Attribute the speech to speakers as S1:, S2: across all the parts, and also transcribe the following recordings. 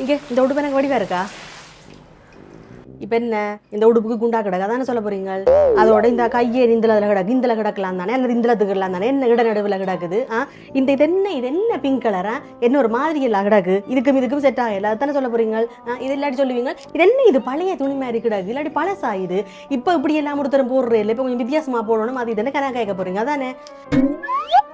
S1: இங்கே இந்த உடுப்பு எனக்கு வடிவா இருக்கா? இப்போ என்ன? இந்த உடுப்புக்கு குண்டா கிடக்கா. தானே சொல்ல போறீங்க? அதோட இந்த கையே இந்தல அதில் கிடக்கு. இந்தல கிடக்கலாம் தானே? அந்த இந்தல கிடக்கலாம் தானே? என்ன இட நடுவில் கிடக்குது? ஆ? இந்த இது என்ன? இது என்ன பிங்க் கலரா என்ன ஒரு மாதிரி எல்லாம் கிடக்கு? இதுக்கும் இதுக்கும் செட் ஆகல. அதானே சொல்ல போறீங்க? இது இல்லாட்டி சொல்லுவீங்க? இது என்ன இது? பழைய துணி மாதிரி கிடக்கு. இல்லாட்டி பழசாயுது இப்போ இப்படி எல்லாம் ஒருத்தரம் போடுறே இல்லை. இப்போ கொஞ்சம் வித்தியாசமா போடணும். அது இதுன்னு என்ன கணக்கு கேட்க போறீங்க? அதானே?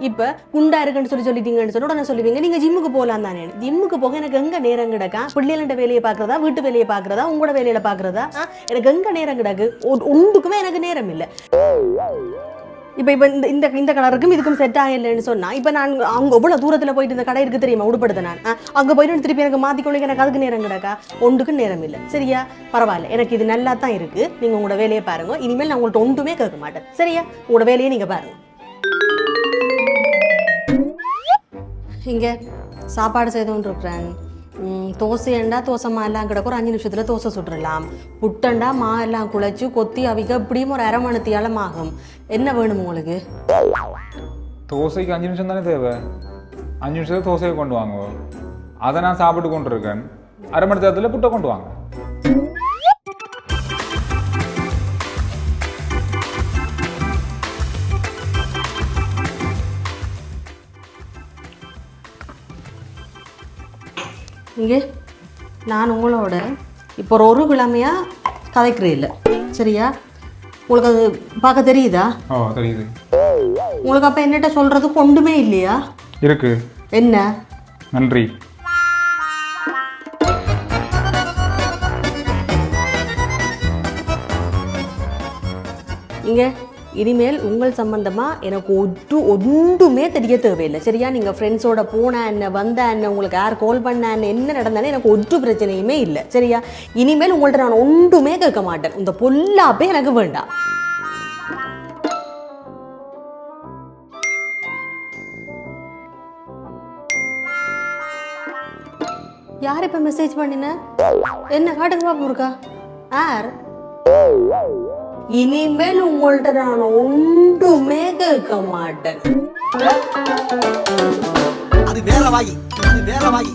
S1: இப்போ குண்டா இருக்குன்னு சொல்லி சொல்லிட்டீங்கன்னு சொல்லி உடனே சொல்லுவீங்க. நீங்க ஜிம்முக்கு போகலாம் தானே. ஜிம்முக்கு போக எனக்கு எங்க நேரம் கிடக்கா? பிள்ளைகள வேலையை பாக்குறதா வீட்டு வேலையை பாக்குறதா உங்களோட வேலையில பாக்குறதா எனக்கு எங்க நேரம் கிடக்கு? ஒன்றுக்குமே எனக்கு நேரம் இல்லை. இப்போ இப்போ இந்த இந்த இந்த கலருக்கும் இதுக்கும் செட் ஆகலைன்னு சொன்னா இப்போ நான் அவங்க எவ்வளோ தூரத்தில் போயிட்டு இந்த கடை இருக்கு தெரியுமா? உடுப்படுத்த நான். அங்கே அங்க போயிட்டு திருப்பி எனக்கு மாற்றிக்கொள்ள எனக்கு அதுக்கு நேரம் கிடக்கா? ஒன்றுக்கும் நேரம் இல்லை. சரியா? பரவாயில்ல. எனக்கு இது நல்லா தான் இருக்கு. நீங்க உங்களோட வேலையை பாருங்க. இனிமேல் நான் உங்கள்கிட்ட ஒன்றுமே கேட்க மாட்டேன். சரியா? உங்களோட வேலையை நீங்க பாருங்க. இங்கே சாப்பாடு செய்துகொண்டிருக்கிறேன். தோசைண்டா தோசை மா எல்லாம் கிடக்கும் ஒரு அஞ்சு நிமிஷத்தில் தோசை சுட்டுடலாம் புட்டண்டா மா எல்லாம் குழைச்சி கொத்தி அவிக்க இப்படியும் ஒரு அரை மணித்தியாலம் ஆகும் என்ன வேணும் உங்களுக்கு?
S2: தோசைக்கு அஞ்சு நிமிஷம் தானே தேவை? அஞ்சு நிமிஷத்தில் தோசையை கொண்டு வாங்க அதை நான் சாப்பிட்டு கொண்டு இருக்கேன் அரை மணி நேரத்தில் புட்டை கொண்டு வாங்க.
S1: இங்கே நான் உங்களோட இப்போ ஒரு ஒரு கதைக்கிறேன் இல்லை. சரியா? உங்களுக்கு அது பார்க்க தெரியுதா?
S2: ஓ தெரியுது.
S1: உங்களுக்கு அப்போ என்னட்ட சொல்கிறதுக்கு ஒன்றுமே இல்லையா?
S2: இருக்கு.
S1: என்ன?
S2: நன்றி.
S1: இங்க இனிமேல் உங்கள் சம்பந்தமா எனக்கு ஒட்டு ஒன்றுமே தெரிய தேவையில்லை. சரியா? நீங்க ஃப்ரெண்ட்ஸோட போன என்ன வந்த என்ன உங்களுக்கு யார் கால் பண்ண என்ன என்ன நடந்தாலும் எனக்கு ஒட்டு பிரச்சனையுமே இல்லை. சரியா? இனிமேல் உங்கள்கிட்ட நான் ஒன்றுமே கேட்க மாட்டேன். இந்த பொல்லாப்பே எனக்கு வேண்டாம். யார் இப்போ மெசேஜ் பண்ணின? என்ன காட்டுங்க பாப்போம் இருக்கா யார் இனிமேல் உங்கள்ட்ட நான் ஒன்றுமே கேட்க மாட்டேன்
S3: அது வேற வாயி அது வேற வாயி.